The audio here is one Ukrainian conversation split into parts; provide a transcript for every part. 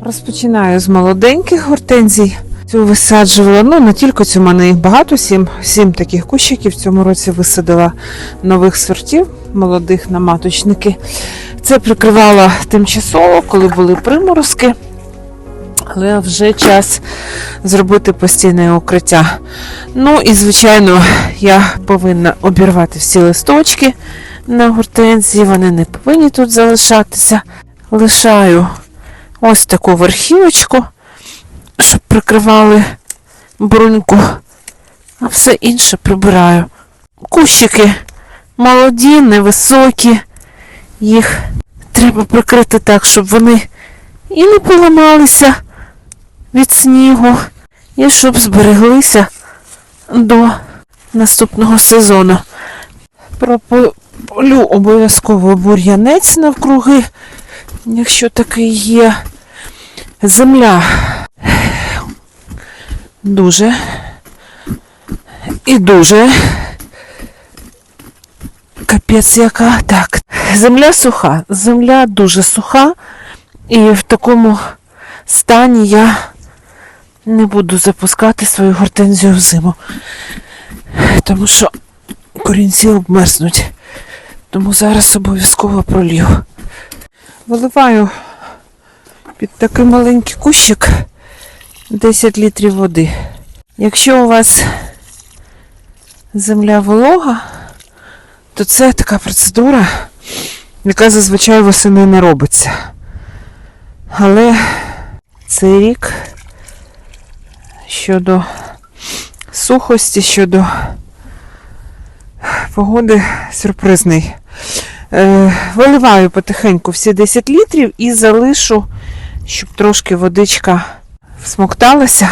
Розпочинаю з молоденьких гортензій. Цю висаджувала, ну не тільки цю, в мене їх багато, сім, сім таких кущиків. В цьому році висадила нових сортів, молодих на маточники. Це прикривала тимчасово, коли були приморозки. Але вже час зробити постійне укриття. Ну і, звичайно, я повинна обірвати всі листочки на гортензії, вони не повинні тут залишатися. Лишаю ось таку верхівочку, щоб прикривали бруньку, а все інше прибираю. Кущики молоді, невисокі, їх треба прикрити так, щоб вони і не поламалися від снігу, і щоб збереглися до наступного сезону. Прополю обов'язково бур'янець навкруги, якщо такий є. Земля дуже і дуже. Капець яка. Так. Земля суха. Земля дуже суха. І в такому стані я не буду запускати свою гортензію в зиму. Тому що корінці обмерзнуть. Тому зараз обов'язково пролью. Виливаю під такий маленький кущик 10 літрів води. Якщо у вас земля волога, то це така процедура, яка зазвичай восени не робиться. Але цей рік щодо сухості, щодо погоди сюрпризний. Е, виливаю потихеньку всі 10 літрів і залишу, щоб трошки водичка всмокталася.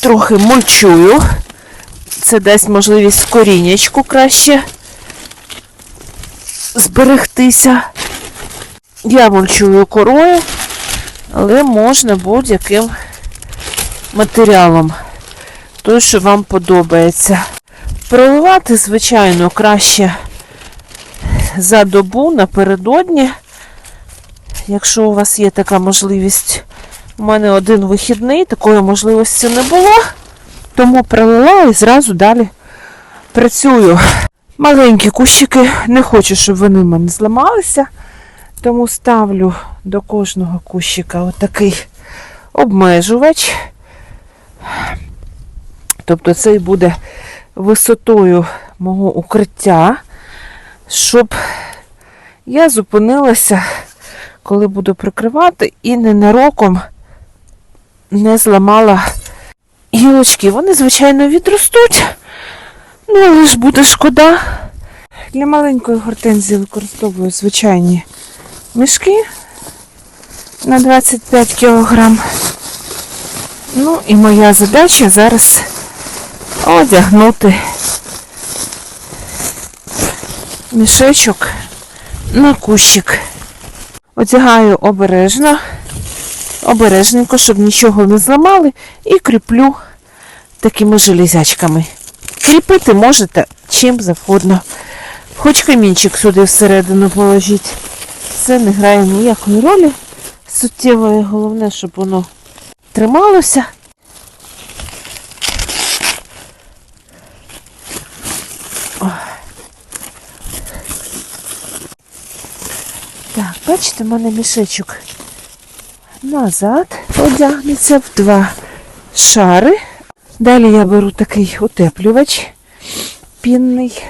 Трохи мульчую. Це дасть можливість коріннячку краще зберегтися. Я мульчую корою, але можна будь-яким матеріалом. Той, що вам подобається. Проливати, звичайно, краще за добу напередодні. Якщо у вас є така можливість, у мене один вихідний, такої можливості не було, тому пролила і зразу далі працюю. Маленькі кущики, не хочу, щоб вони в мене зламалися, тому ставлю до кожного кущика отакий обмежувач. Тобто цей буде висотою мого укриття, щоб я зупинилася, коли буду прикривати, і ненароком не зламала гілочки. Вони, звичайно, відростуть, ну але ж буде шкода. Для маленької гортензії використовую звичайні мішки на 25 кілограм. Ну і моя задача зараз одягнути мішечок на кущик. Одягаю обережно, обережненько, щоб нічого не зламали, і кріплю такими железячками. Кріпити можете чим завгодно. Хоч камінчик сюди всередину положіть. Це не грає ніякої ролі суттєвої. Головне, щоб воно трималося. Так, бачите, в мене мішечок назад одягнеться в два шари. Далі я беру такий утеплювач пінний.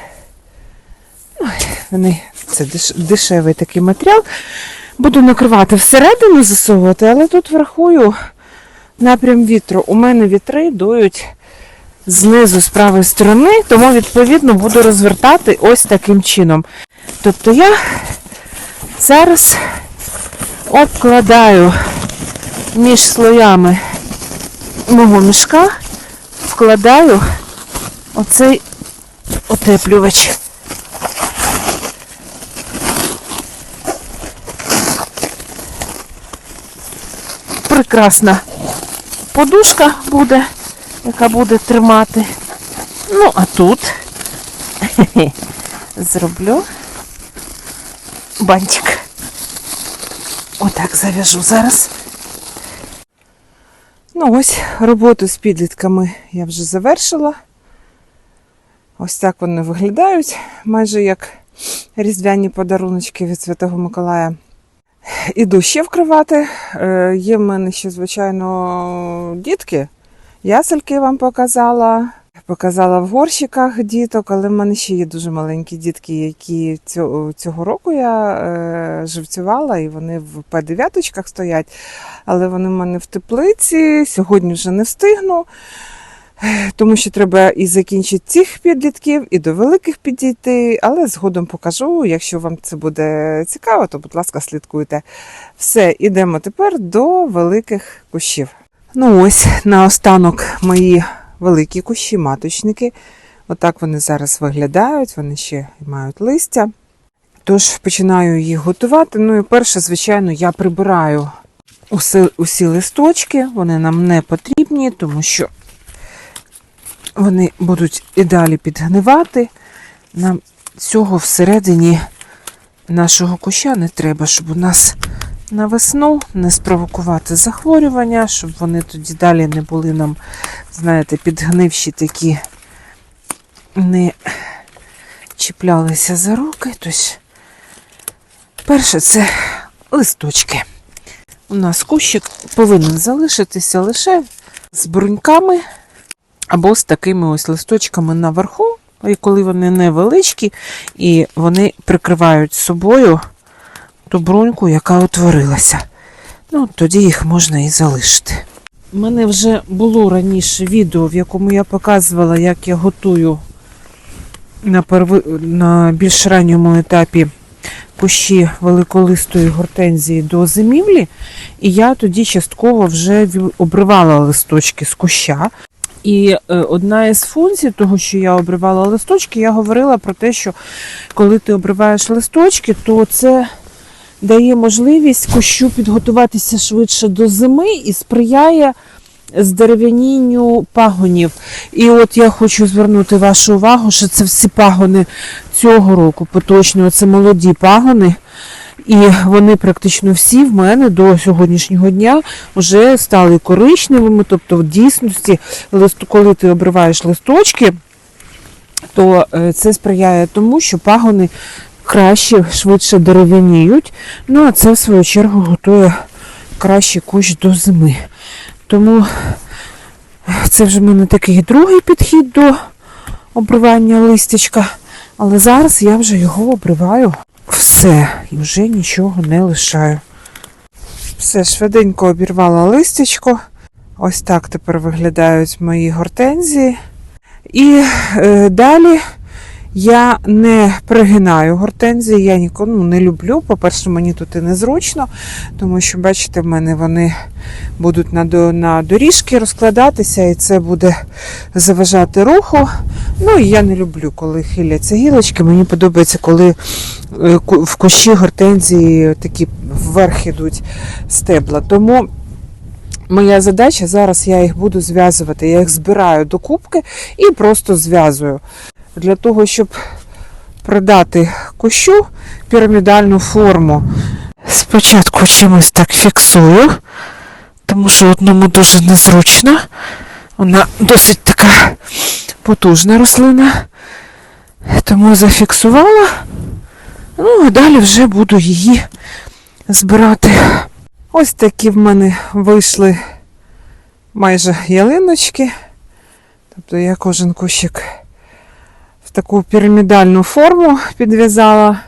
Ой, Вони, це деш- дешевий такий матеріал. Буду накривати всередину засовувати, але тут врахую напрям вітру. У мене вітри дують знизу з правої сторони, тому відповідно буду розвертати ось таким чином. Тобто я зараз обкладаю між слоями мого мішка, вкладаю оцей утеплювач. Прекрасна подушка буде, яка буде тримати. Ну, а тут зроблю бантик. Отак зав'яжу зараз. Ну, ось роботу з підлітками я вже завершила. Ось так вони виглядають, майже як різдвяні подаруночки від Святого Миколая. Іду ще вкривати. Е, Є в мене ще, звичайно, дітки. Ясельки вам показала. Показала в горщиках діток, але в мене ще є дуже маленькі дітки, які цього, року я е, живцювала, і вони в П9 стоять. Але вони в мене в теплиці. Сьогодні вже не встигну, тому що треба і закінчити цих підлітків, і до великих підійти. Але згодом покажу. Якщо вам це буде цікаво, то, будь ласка, слідкуйте. Все, ідемо тепер до великих кущів. Ну ось наостанок мої великі кущі, маточники. Отак вони зараз виглядають, вони ще мають листя. Тож починаю їх готувати. Ну і перше, звичайно, я прибираю усі, усі листочки, вони нам не потрібні, тому що вони будуть і далі підгнивати. Нам цього всередині нашого куща не треба, щоб у нас на весну не спровокувати захворювання, щоб вони тоді далі не були нам, знаєте, підгнивші такі, не чіплялися за руки. Тож, перше, це листочки. У нас кущик повинен залишитися лише з бруньками або з такими ось листочками наверху, і коли вони невеличкі, і вони прикривають собою ту бруньку, яка утворилася. Ну, тоді їх можна і залишити. У мене вже було раніше відео, в якому я показувала, як я готую на, перви... на більш ранньому етапі кущі великолистої гортензії до зимівлі. І я тоді частково вже обривала листочки з куща. І е, одна із функцій того, що я обривала листочки, я говорила про те, що коли ти обриваєш листочки, то це дає можливість кущу підготуватися швидше до зими і сприяє здерев'янінню пагонів. І от я хочу звернути вашу увагу, що це всі пагони цього року поточного, це молоді пагони. І вони практично всі в мене до сьогоднішнього дня вже стали коричневими. Тобто, в дійсності, коли ти обриваєш листочки, то е, це сприяє тому, що пагони краще, швидше дерев'яніють. Ну, а це, в свою чергу, готує краще кущ до зими. Тому це вже в мене такий другий підхід до обривання листячка. Але зараз я вже його обриваю все і вже нічого не лишаю. Все, швиденько обірвала листячко. Ось так тепер виглядають мої гортензії. І е, далі я не пригинаю гортензії, я ніколи ну, не люблю. По-перше, мені тут і незручно, тому що, бачите, в мене вони будуть на, на доріжки розкладатися, і це буде заважати руху. Ну і я не люблю, коли хиляться гілочки. Мені подобається, коли е, в кущі гортензії такі вверх ідуть стебла. Тому моя задача зараз я їх буду зв'язувати. Я їх збираю до кубки і просто зв'язую. Для того, щоб придати кущу пірамідальну форму. Спочатку чимось так фіксую, тому що одному дуже незручно. Вона досить така потужна рослина. Тому зафіксувала. Ну, а далі вже буду її збирати. Ось такі в мене вийшли майже ялиночки. Тобто я кожен кущик таку пірамідальну форму підв'язала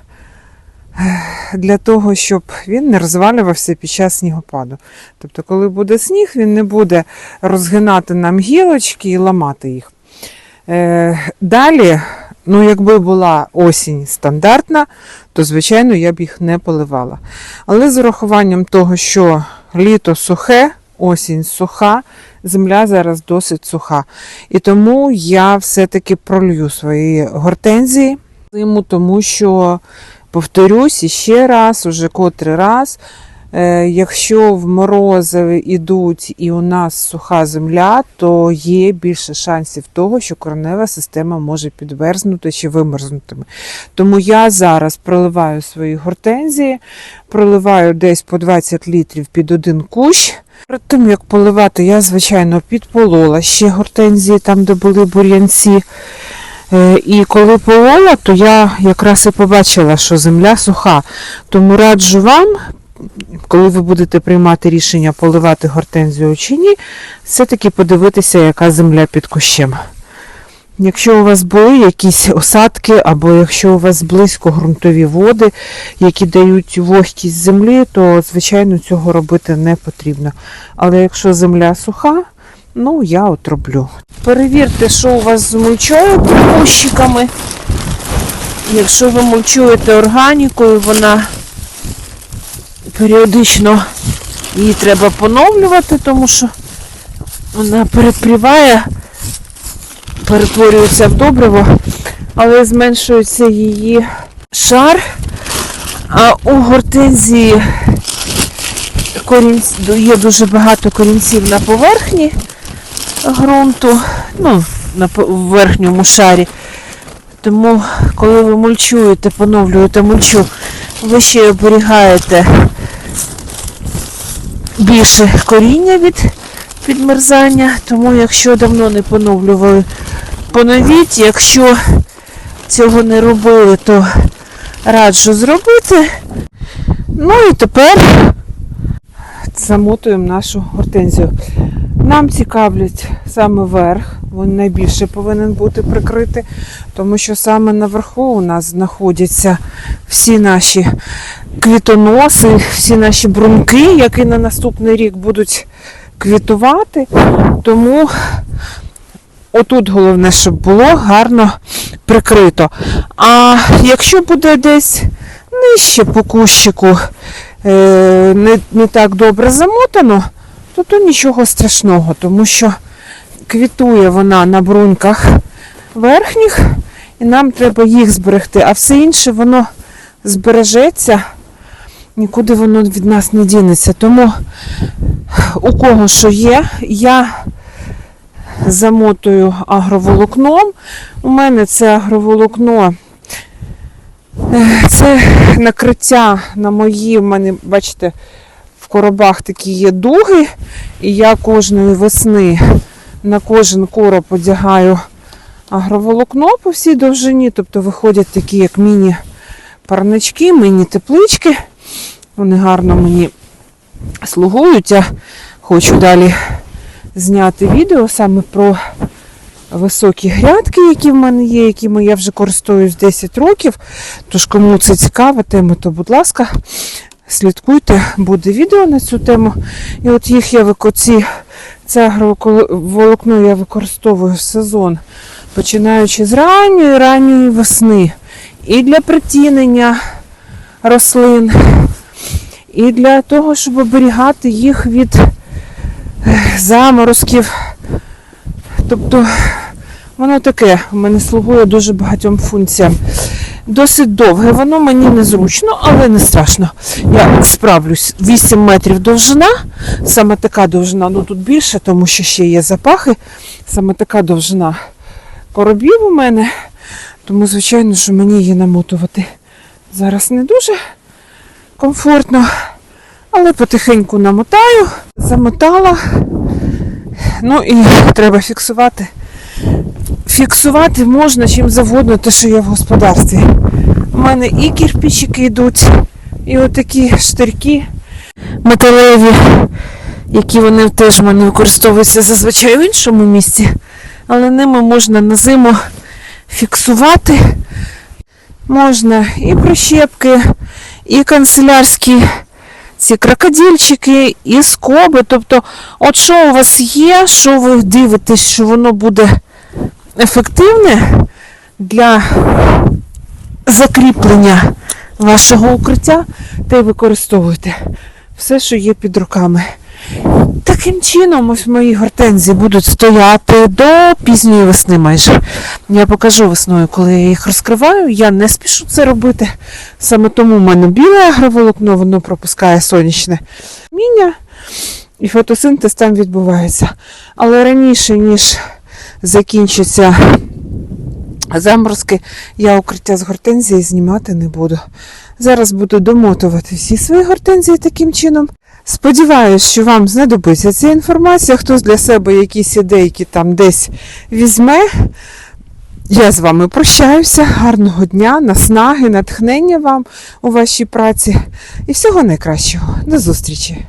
для того, щоб він не розвалювався під час снігопаду. Тобто, коли буде сніг, він не буде розгинати нам гілочки і ламати їх. Е, Далі, ну, якби була осінь стандартна, то, звичайно, я б їх не поливала. Але з урахуванням того, що літо сухе, осінь суха, земля зараз досить суха. І тому я все-таки пролью свої гортензії зиму, тому що, повторюсь іще раз, уже котрий раз, Якщо в морози йдуть і у нас суха земля, то є більше шансів того, що коренева система може підверзнути чи вимерзнути. Тому я зараз проливаю свої гортензії, проливаю десь по 20 літрів під один кущ. Перед тим, як поливати, я, звичайно, підполола ще гортензії, там, де були бур'янці. Е, І коли полола, то я якраз і побачила, що земля суха. Тому раджу вам, коли ви будете приймати рішення поливати гортензію чи ні, все-таки подивитися, яка земля під кущем. Якщо у вас були якісь осадки, або якщо у вас близько ґрунтові води, які дають вогкість землі, то, звичайно, цього робити не потрібно. Але якщо земля суха, ну я от роблю. Перевірте, що у вас з мульчою під кущиками. Якщо ви мульчуєте органікою, вона періодично її треба поновлювати, тому що вона перепріває, перетворюється в добриво, але зменшується її шар. А у гортензії корінь... є дуже багато корінців на поверхні ґрунту, ну, на верхньому шарі. Тому, коли ви мульчуєте, поновлюєте мульчу, ви ще оберігаєте більше коріння від підмерзання. Тому, якщо давно не поновлювали, поновіть. Якщо цього не робили, то раджу зробити. Ну і тепер замотуємо нашу гортензію. Нам цікавлять саме верх, він найбільше повинен бути прикритий, тому що саме наверху у нас знаходяться всі наші квітоноси, всі наші брунки, які на наступний рік будуть квітувати. Тому отут головне, щоб було гарно прикрито. А якщо буде десь нижче по кущику е, не, не так добре замотано, то то нічого страшного, тому що квітує вона на бруньках верхніх, і нам треба їх зберегти, а все інше воно збережеться, нікуди воно від нас не дінеться. Тому у кого що є, я замотую агроволокном. У мене це агроволокно. е, Це накриття на мої, в мене, бачите, в коробах такі є дуги, і я кожної весни на кожен короб одягаю агроволокно по всій довжині, тобто виходять такі, як міні-парнички, міні-теплички. Вони гарно мені слугують. Я хочу далі зняти відео саме про високі грядки, які в мене є, якими я вже користуюсь 10 років. Тож, кому це цікава тема, то будь ласка, слідкуйте, буде відео на цю тему. І от їх я вико- ці, це агроволокно я використовую в сезон, починаючи з ранньої ранньої весни. І для притінення рослин, і для того, щоб оберігати їх від е, заморозків. Тобто воно таке, в мене слугує дуже багатьом функціям. Досить довге, воно мені незручно, але не страшно. Я справлюсь. 8 метрів довжина, саме така довжина, ну тут більше, тому що ще є запахи. Саме така довжина коробів у мене. Тому, звичайно, що мені її намотувати зараз не дуже комфортно. Але потихеньку намотаю, замотала. Ну і треба фіксувати. Фіксувати можна чим завгодно те, що є в господарстві. У мене і кірпічики йдуть, і отакі штирки металеві, які вони теж в мене використовуються зазвичай в іншому місці. Але ними можна на зиму фіксувати. Можна і прищепки, і канцелярські ці крокодильчики, і скоби. Тобто, от що у вас є, що ви дивитесь, що воно буде ефективне для закріплення вашого укриття, те й використовуйте все, що є під руками. Таким чином, ось мої гортензії будуть стояти до пізньої весни майже. Я покажу весною, коли я їх розкриваю. Я не спішу це робити. Саме тому в мене біле агроволокно, воно пропускає сонячне міння, і фотосинтез там відбувається. Але раніше, ніж закінчаться заморозки, я укриття з гортензії знімати не буду. Зараз буду домотувати всі свої гортензії таким чином. Сподіваюсь, що вам знадобиться ця інформація. Хтось для себе якісь ідейки там десь візьме. Я з вами прощаюся. Гарного дня, наснаги, натхнення вам у вашій праці і всього найкращого. До зустрічі!